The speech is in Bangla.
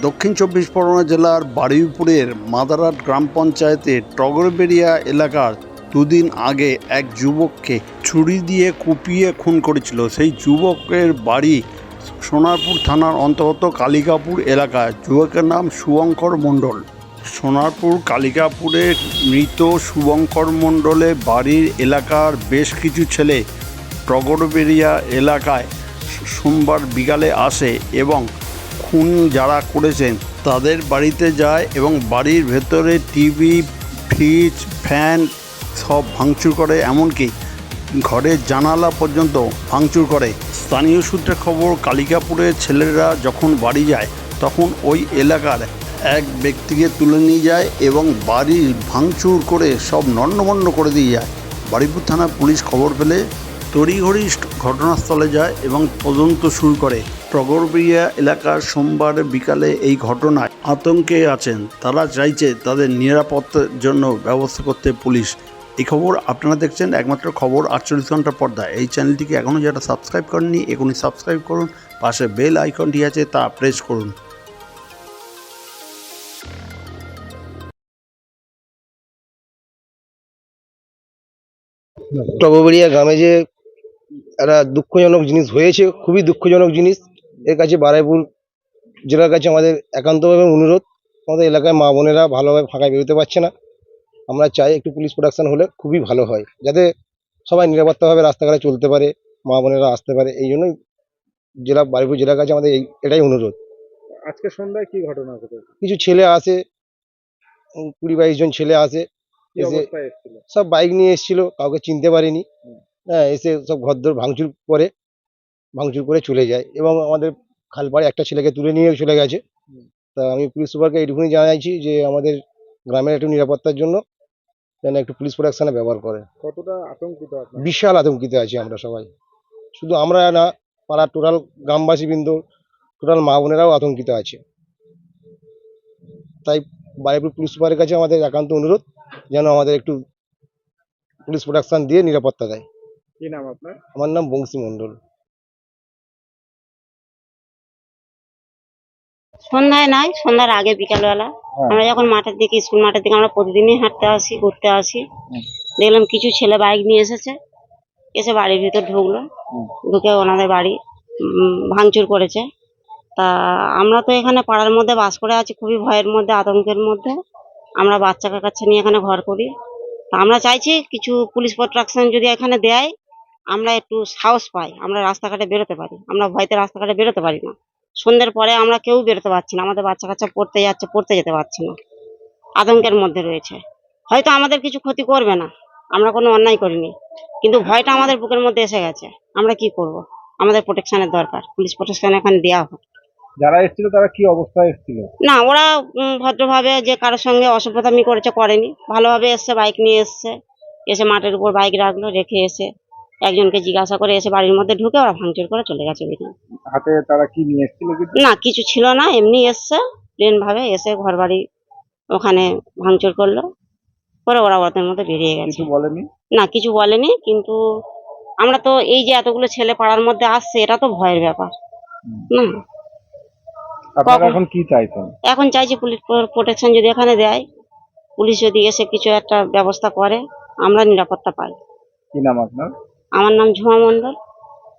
দক্ষিণ চব্বিশ পরগনা জেলার বারুইপুরের মাদারাট গ্রাম পঞ্চায়েতে টগরবেড়িয়া এলাকার দুদিন আগে এক যুবককে ছুরি দিয়ে কুপিয়ে খুন করেছিল। সেই যুবকের বাড়ি সোনারপুর থানার অন্তর্গত কালিকাপুর এলাকায়। যুবকের নাম শুভঙ্কর মণ্ডল। সোনারপুর কালিকাপুরের মৃত শুভঙ্কর মণ্ডলে বাড়ির এলাকার বেশ কিছু ছেলে টগরবেড়িয়া এলাকায় সোমবার বিকালে আসে এবং খুন যারা করেছেন, তাদের বাড়িতে যায় এবং বাড়ির ভেতরে টিভি, ফ্রিজ, ফ্যান সব ভাঙচুর করে, এমনকি ঘরের জানালা পর্যন্ত ভাঙচুর করে। স্থানীয় সূত্রে খবর কালিকাপুরের ছেলেরা যখন বাড়ি যায়, তখন ওই এলাকার এক ব্যক্তিকে তুলে নিয়ে যায় এবং বাড়ির ভাঙচুর করে সব নন্নমন্ন করে দিয়ে যায়। বাড়িপুর থানা পুলিশ খবর পেলে তড়িঘড়ি ঘটনাস্থলে যায় এবং তদন্ত শুরু করে। টগরবিয়া এলাকার সোমবার বিকালে এই ঘটনায় আতঙ্কে আছেন। তারা চাইছে তাদের নিরাপত্তার জন্য ব্যবস্থা করতে পুলিশ। এই খবর আপনারা দেখছেন একমাত্র খবর আটচল্লিশ ঘণ্টা পর্দায় এই চ্যানেলটিকে এখনও যারা সাবস্ক্রাইব করেননি, এখনই সাবস্ক্রাইব করুন। পাশে বেল আইকনটি আছে, তা প্রেস করুন। টগবরিয়া গ্রামে যে একটা দুঃখজনক জিনিস হয়েছে, খুবই দুঃখজনক জিনিস। এর কাছে বারাইপুর জেলার কাছে আমাদের একান্তভাবে অনুরোধ আমাদের এলাকায় মা বোনেরা ভালোভাবে ফাঁকায় বেরোতে পারছে না। আমরা চাই একটু পুলিশ প্রোটেকশন হলে খুবই ভালো হয় যাতে সবাই নিরাপত্তাভাবে রাস্তাঘাটে চলতে পারে মা বোনেরা আসতে পারে। এই জন্যই জেলা বারুইপুর জেলার কাছে আমাদের এই এটাই অনুরোধ। আজকে সন্ধ্যায় কি ঘটনা ঘটেছে কিছু ছেলে আসে কুড়ি বাইশ জন ছেলে আসে এসে সব বাইক নিয়ে এসেছিল কাউকে চিনতে পারিনি। হ্যাঁ এসে সব ঘরদোর ভাঙচুর করে ভাঙচুর করে চলে যায় এবং আমাদের খালপাড়ে একটা ছেলেকে তুলে নিয়ে চলে গেছে। তা আমি পুলিশ সুপারকে এইটুকুনি জানাইছি যে আমাদের গ্রামের একটু নিরাপত্তার জন্য যেন একটু পুলিশ প্রোটেকশনে ব্যবহার করে। কতটা আতঙ্কিত বিশাল আতঙ্কিত আছি আমরা সবাই। শুধু আমরা না পাড়ার টোটাল গ্রামবাসী বৃন্দ টোটাল মা বোনেরাও আতঙ্কিত আছে। তাই বারুইপুর পুলিশ সুপারের কাছে আমাদের একান্ত অনুরোধ যেন আমাদের একটু পুলিশ প্রোটেকশন দিয়ে নিরাপত্তা দেয়। কি নাম আপনার? আমার নাম বংশী মণ্ডল। সন্ধ্যায় নয় সন্ধ্যার আগে বিকালবেলা। হ্যাঁ। আমরা যখন মাঠের দিকে স্কুল মাঠের দিকে আমরা প্রতিদিনই হাঁটতে আসি ঘুরতে আসি। দেখলাম কিছু ছেলে বাইক নিয়ে এসেছে এসে বাড়ির ভিতর ঢুকলো। ঢুকে ওনাদের বাড়ি ভাঙচুর করেছে। তা আমরা তো এখানে পাড়ার মধ্যে বাস করে আছি খুবই ভয়ের মধ্যে আতঙ্কের মধ্যে। আমরা বাচ্চা কাচ্চা নিয়ে এখানে ঘর করি। তা আমরা চাইছি কিছু পুলিশ প্রোটেকশন যদি এখানে দেয় আমরা একটু সাহস পাই আমরা রাস্তাঘাটে বেরোতে পারি। আমরা ভয়তে রাস্তাঘাটে বেরোতে পারি না। সন্ধ্যের পরে আমরা কেউ বেরোতে পারছি না। আমাদের বাচ্চা কাচ্চা পড়তে যাচ্ছে পড়তে যেতে পারছে না। আতঙ্কের মধ্যে রয়েছে। হয়তো আমাদের কিছু ক্ষতি করবে না। আমরা কোনো অন্যায় করিনি। কিন্তু ভয়টা আমাদের বুকের মধ্যে এসে গেছে। আমরা কি করব? আমাদের প্রোটেকশনের দরকার। পুলিশ প্রোটেকশন এখানে দেওয়া হোক। যারা এসেছিল তারা কি অবস্থায় এসেছিল? না ওরা ভদ্রভাবে যে কারোর সঙ্গে অসভ্যতামি করেছে করেনি। ভালোভাবে এসছে বাইক নিয়ে এসছে। এসে মাঠের উপর বাইক রাখল রেখে এসে একজনকে জিজ্ঞাসা করে এসে বাড়ির মধ্যে ঢুকে ওরা ভাঙচুর করে চলে গেছে হাতে তারা কি নিয়ে এসেছিল কিছু না কিছু ছিল না এমনি এসছে প্লেন ভাবে এসে ঘর বাড়ি ওখানে ভাঙচুর করল। পরে ওরা ওদের মধ্যে বেরিয়ে গেছে। কিছু বলেনি? না কিছু বলেনি কিন্তু আমরা তো এই যে এতগুলো ছেলে পাড়ার মধ্যে আসছে এটা তো ভয়ের ব্যাপার। না। আপনারা এখন কি চাইছেন? এখন চাইছি পুলিশ প্রোটেকশন যদি এখানে দেয় পুলিশ যদি এসে কিছু একটা ব্যবস্থা করে আমরা নিরাপত্তা পাই। কি নাম আপনার? আমার নাম ঝুমা মণ্ডল।